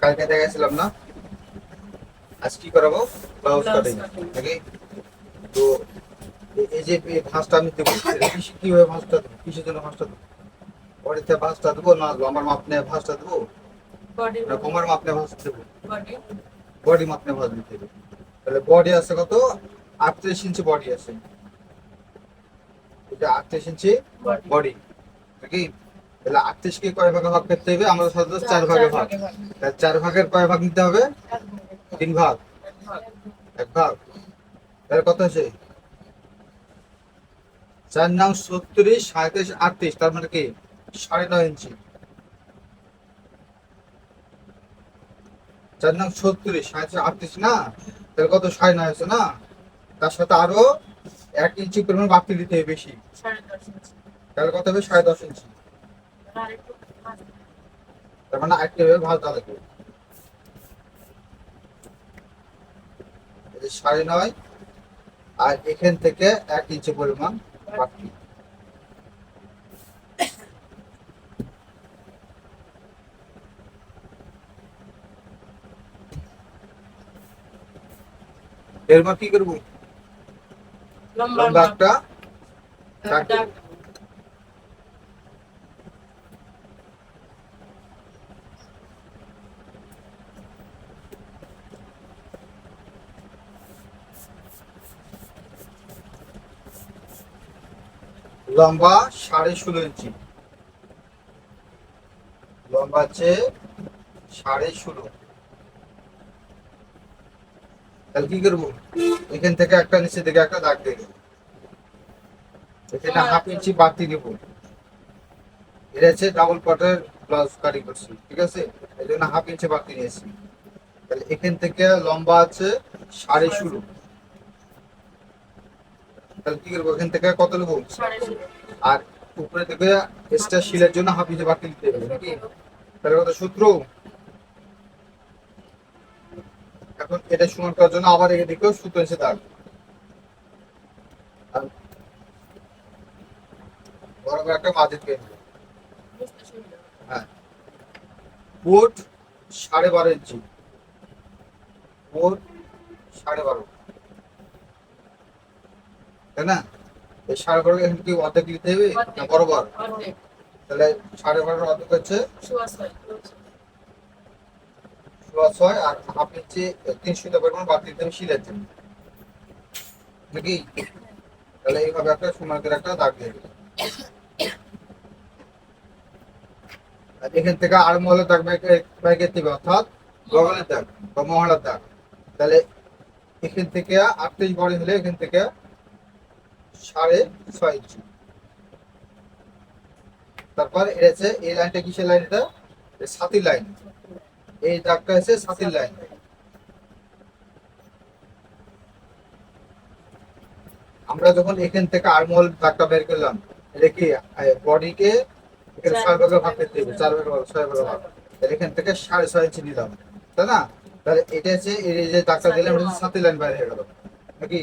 কালকে দেখাইছিলাম না? আজ কি করাবো? ব্লাউজ কাটিং নাকি? তো এই যে ভাঁজটা আমি দেবো কীভাবে ভাঁজটা দেবো কিসের জন্য ভাঁজটা দেবো বডিতে ভাঁজটা দেবো না আমার মাপ নিয়ে ভাঁজটা দেবো বডি না কোমর মাপ নিয়ে ভাঁজ দেবো বডি। বডি মাপ নিয়ে ভাঁজ দিতে তাহলে বডি আছে কত? আটত্রিশ ইঞ্চি বডি আছে। এটা আটত্রিশ ইঞ্চি বডি নাকি? তাহলে আটত্রিশকে কয় ভাগে ভাগ করতে হবে? আমরা সাধারণত চার ভাগে ভাগ। তাহলে চার ভাগের কয় ভাগ নিতে হবে? তিন ভাগ। এক ভাগ। তাহলে কত আছে চার নাম সত্তরিশ সাঁত্রিশ আটত্রিশ, তার মানে কি? সাড়ে নয় ইঞ্চি। চার নাম সত্তরিশ সাঁত্রিশ আটত্রিশ, না? তাহলে কত? সাড়ে নয় আছে না? তার সাথে আরও এক ইঞ্চি পরিমাণ বাড়তি দিতে হবে বেশি। তাহলে কত হবে? সাড়ে দশ ইঞ্চি। তার মানে আটকে হবে লাগবে এই সাড়ে নয় আর এখান থেকে এক ইঞ্চি পরিমাণ বাড়তি। এরপর কি করব? লম্বা একটা লম্বা সাড়ে ষোলো ইঞ্চি। লম্বা হচ্ছে সাড়ে ষোলো। তাহলে কি করব? এখান থেকে একটা নিচে থেকে একটা দাগ দিয়ে দেবো। এখানে হাফ ইঞ্চি বাড়তি দেব এটা হচ্ছে ডাবল পটের ব্লাউজ কাটিং করছি ঠিক আছে? এই জন্য হাফ ইঞ্চি বাড়তি নিয়েছি। তাহলে এখান থেকে লম্বা আছে সাড়ে ষোলো। তাহলে কি করব? এখান থেকে কত নেব? আর উপরে থেকে এক্সট্রা শিলের জন্য হাফ বাড়তি দিতে হবে। নাকি তাহলে সূত্র। এখন এটা সমান করার জন্য আবার এদিকেও সূত্র এসে দাগ বড় একটা মাঝে পেয়ে। হ্যাঁ। ফুট সাড়ে বারো ইঞ্চি। ফুট সাড়ে বারো। তাই না? সাড়ে বারো এখানে কি অর্ধেক নিতে হবে? না বরাবর। তাহলে সাড়ে বারোর অর্ধেক হচ্ছে সোয়া ছয়। আর হাফ ইঞ্চি তিন সুতো পরিমাণ বাদ দিতে হবে শিলের জন্য। নাকি? তাহলে এইভাবে একটা সময় একটা দাগ দিয়ে দিলাম। আর এখান থেকে আর মহলের দাগ বাইকে দিবে অর্থাৎ গগলের দাগ বা মহলার দাগ। তাহলে এখান থেকে আটত্রিশ বড়ি হলে এখান থেকে সাড়ে ছয় ইঞ্চি। তারপর এটা হচ্ছে এই লাইনটা কিসের লাইন এটা? সাথী লাইন। এই দাগটা হচ্ছে সাথীর লাইন। আমরা যখন এখান থেকে আরমহল দাগটা বের করলাম এটা কি বডিকে এখানে ছয় ভাগে ভাগ করতে হবে চার ভাগে ভাগ ছয় ভাগে ভাগ। এখান থেকে সাড়ে ছয় ইঞ্চি নিলাম তাই না? তাহলে এটা হচ্ছে এই যে দাগটা দিলাম এটা হচ্ছে লাইন বাইরে হয়ে গেল। নাকি?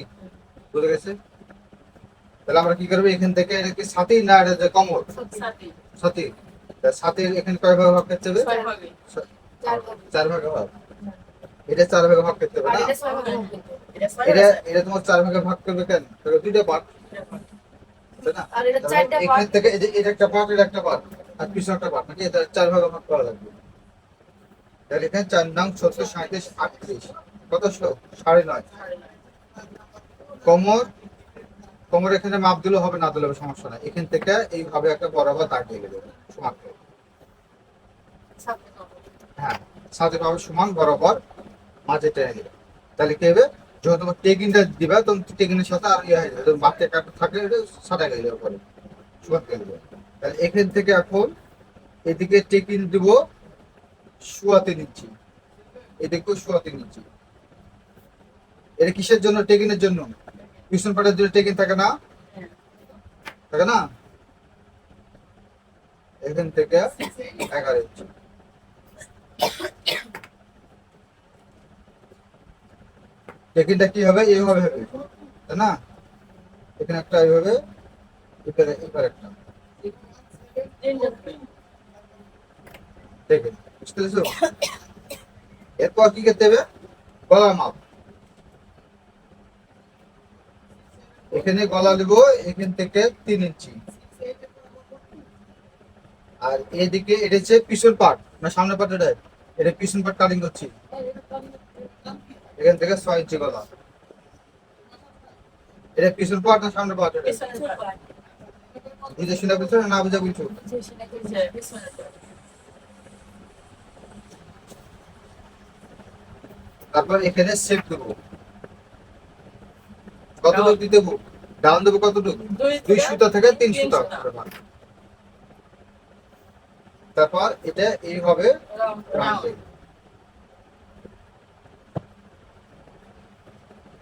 বুঝে গেছে? তাহলে আমরা কি করব? এখান থেকে এটা কি সাথী না এটা যে কমর সাথে সাথী এখানে কয় ভাগে ভাগ করতে হবে? চার ভাগে ভাগ। এটা চার ভাগে ভাগ করতে হবে না? এটা এটা তোমার চার ভাগে ভাগ করবে কেন? তাহলে দুইটা পার্ট এখান থেকে এই যে এটা একটা পার্ট এটা একটা পার্ট আর পিছনে একটা পার্ট নাকি? এটা চার ভাগে ভাগ করা লাগবে। তাহলে এখানে চার নং ছত্রিশ সাঁত্রিশ আটত্রিশ। কত সাড়ে নয়। কোমর কোমর এখানে মাপ দিলেও হবে না দিলেও সমস্যা নাই। এখান থেকে এইভাবে একটা বরাবর দাগ দিয়ে দেবে সমান। হ্যাঁ সাথে পাবে সমান, বরাবর মাঝে টেনে দিবে তাহলে কি হবে? যখন তোমার টেকিংটা দিবে তখন টেকিংয়ের সাথে আর ইয়ে হয়ে যাবে। যখন বাড়তি কাটা থাকলে এটা সাদা গেলে পরে। সমান গেলে তাহলে এখান থেকে এখন এদিকে টেকিং দিব শুয়াতে নিচ্ছি। এদিকেও শুয়াতে নিচ্ছি। এটা কিসের জন্য? টেকিংয়ের জন্য। পিছন পাটের জন্য টেকিং থাকে না হ্যাঁ। থাকে না এখান থেকে এগারো ইঞ্চি টেকিংটা কি হবে এইভাবে হবে তাই না এখানে একটা এইভাবে এখানে এবার একটা তিনটা টেকিং বুঝতে পেরেছ এরপর কি করতে হবে গলার মাপ এখানে গলা দেব এখান থেকে তিন ইঞ্চি। আর এদিকে এটা হচ্ছে পিছন পার্ট না সামনে পার্ট এটা? এটা পিছন পার্ট কাটিং করছি। এখান থেকে ছয় ইঞ্চি গলা। এটা পিছন পার্ট না সামনে পার্ট এটা? বুঝে শুনে বলছো না বুঝে বলছো? তারপর এখানে সেট দেবো। কতটুকু দিতে দেবো? ডাউন দেবো কতটুকু? দুই সুতা থেকে তিন সুতা তারপর এটা এইভাবে।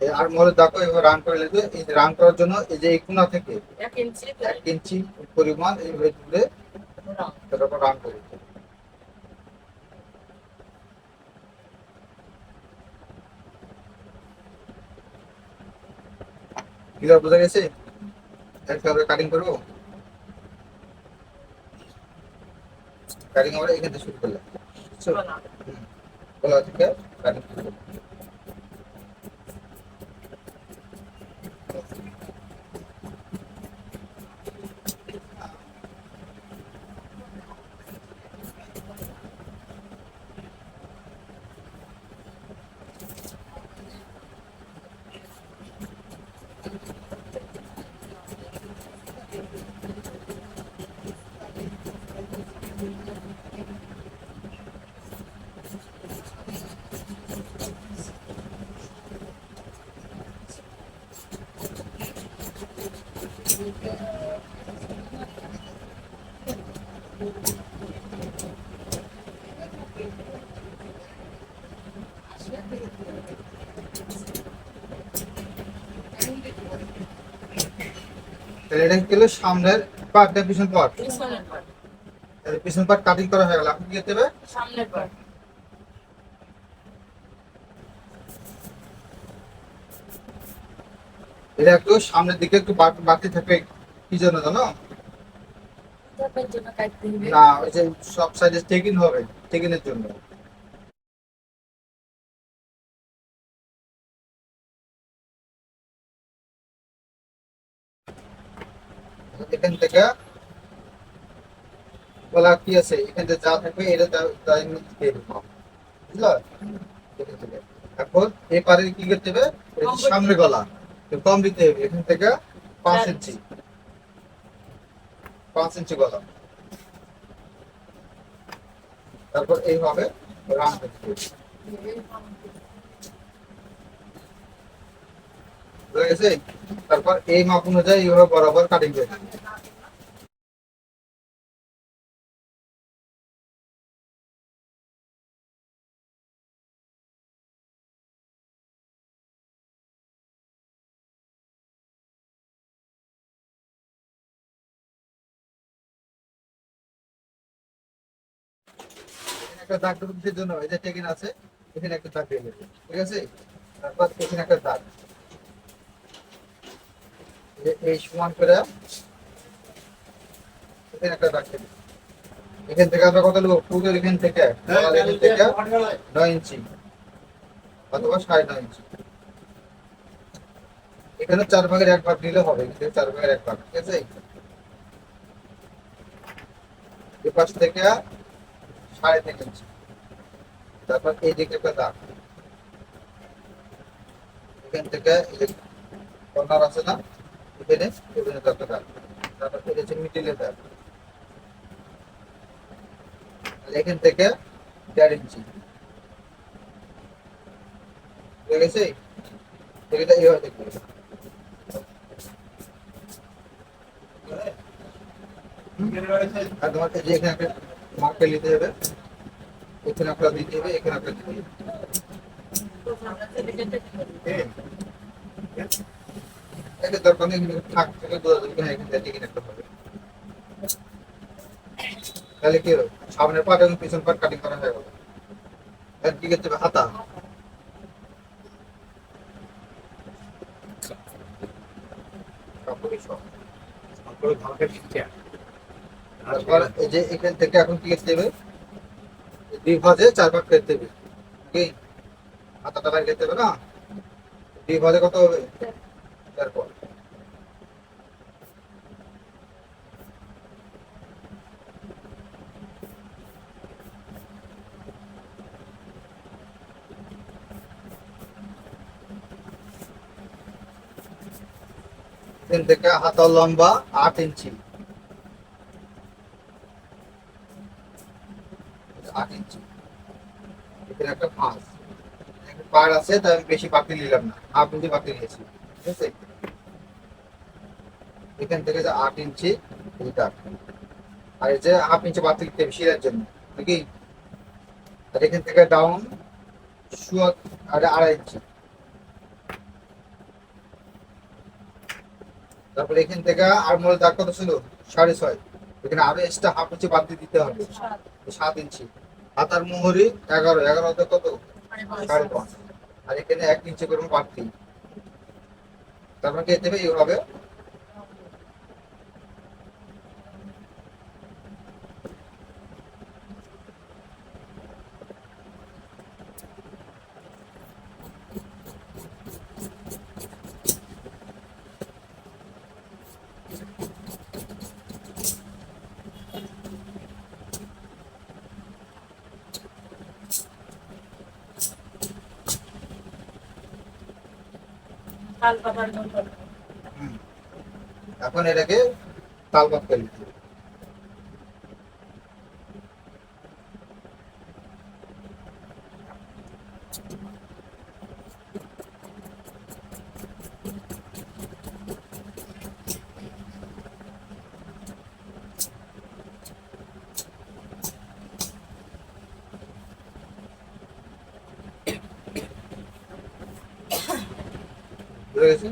এই আর মনে দেখো এবার রান করে নেবে এই রান করার জন্য এই যে এই কোনা থেকে এক ইঞ্চি এক ইঞ্চি পরিমাণ এইভাবে তুলে তারপর রান করে দিতে বোঝা গেছে? একভাবে কাটিং করব? কাটিং আমরা এখান থেকে শুরু করলাম। বলা থেকে কাটিং তাহলে এটা গেল সামনের পার্ট পিছন পার্ট। পিছন পার্ট কাটিং করা হয়ে গেল। এখন কি করতে হবে? সামনের পার্ট। এটা একটু সামনের দিকে একটু বাড়- বাড়তি থাকবে কি জন্য জানো? না ওই যে সব সাইডে টেকিং হবে টেকিংয়ের জন্য। এখান থেকে বলা কি আছে? এখান থেকে যা থাকবে এটা দিয়ে দেবো। বুঝলা? এখন এই পারে কি করতে হবে? সামনে গলা। কম দিতে হবে এখান থেকে পাঁচ ইঞ্চি। পাঁচ ইঞ্চি তারপর এইভাবে তারপর এই মাপ অনুযায়ী এইভাবে বরাবর কাটিং করে একটা দাগ দেবো কিসের জন্য এই যে টেকিন আছে এখানে একটা দাগ দিয়ে দেবে ঠিক আছে? তারপর এখানে একটা দাগ। এই সমান করে এখানে একটা দাগ দেবে এখান থেকে আমরা কত নেব? পুজোর এখান থেকে গলার এখান থেকে নয় ইঞ্চি অথবা সাড়ে নয় ইঞ্চি। এখানে চার ভাগের এক ভাগ নিলে হবে এখান থেকে চার ভাগের এক ভাগ ঠিক আছে? এ পাশ থেকে সাড়ে তিন ইঞ্চি। তারপর এই দিকে একটা দাগ। এখান থেকে কর্নার আছে না, এখানে এখানে একটা দাগ। তারপর এটা হচ্ছে মিডিলে দাগ। এখান থেকে দেড় ইঞ্চি। ঠিক আছে এটা এইভাবে দেখবে আর এই যে এখানে মার্কে নিতে হবে এখানে একটা দিতে হবে এখানে একটা দিতে হবে দরকার নেই থাক থেকে বোঝা যাবে কিনা এখান থেকে এখানে একটা হবে। তাহলে কি হলো সামনের পাট এবং পিছন পাট কাটিং করা হয়ে গেল। হাতা। কাপড়ই সব। তারপর এই যে এখান থেকে এখন কি করতে হবে দুই ভাজে চার ভাগ করতে হবে। কি? হাতাটা বাইরে খেতে হবে না? দুই ভাজে কত হবে? তারপর এখান থেকে হাতার লম্বা আট ইঞ্চি আট ইঞ্চি এখানে একটা ফাঁস একটা পার আছে তাই আমি বেশি বাতি নিলাম না। হাফ ইঞ্চি বাতি নিয়েছি, ঠিক আছে? এখান থেকে যে আট ইঞ্চি এটা আর এই যে হাফ ইঞ্চি বাতি দিতে শিরার জন্য, নাকি? আর এখান থেকে ডাউন শুয়া আরে আড়াই ইঞ্চি। তারপরে এখান থেকে আর মোড়ে দাগ কত ছিল? সাড়ে ছয়। এখানে আরও এক্সট্রা হাফ ইঞ্চি বাদ দিয়ে দিতে হবে। সাত ইঞ্চি। হাতার মোহরি এগারো। এগারো কত? সাড়ে পাঁচ। আর এখানে এক ইঞ্চি করে বাড়তি তারপরে কে দেবে এইভাবে এখন এটাকে তাল বাদ করে দিতে গেছে